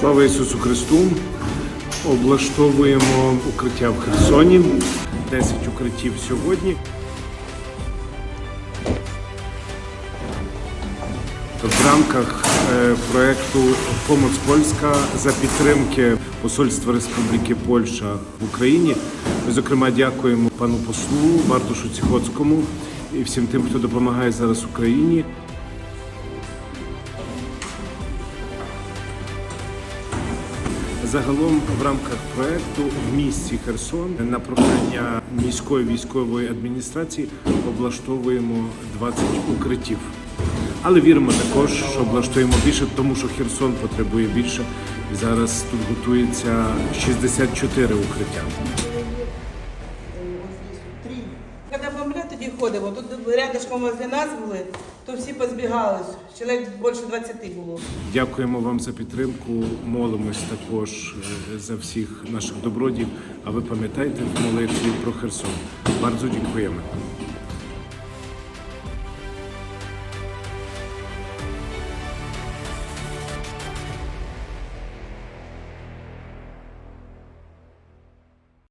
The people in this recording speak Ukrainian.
Слава Ісусу Христу! Облаштовуємо укриття в Херсоні. 10 укриттів сьогодні. В рамках е, проекту Помоц Польська за підтримки Посольства Республіки Польща в Україні. Ми, зокрема, дякуємо пану послу Бартушу Ціхоцькому і всім тим, хто допомагає зараз Україні. Загалом в рамках проекту в місті Херсон на прохання міської військової адміністрації облаштовуємо 20 укриттів. Але віримо також, що облаштуємо більше, тому що Херсон потребує більше. Зараз тут готується 64 укриття. Бомбля тоді ходимо, тут рядышком возле нас були, то всі позбігались. Чоловік більше 20 було. Дякуємо вам за підтримку. Молимось також е, за всіх наших добродів. А ви пам'ятаєте молитві про Херсон. Bardzo dziękujemy.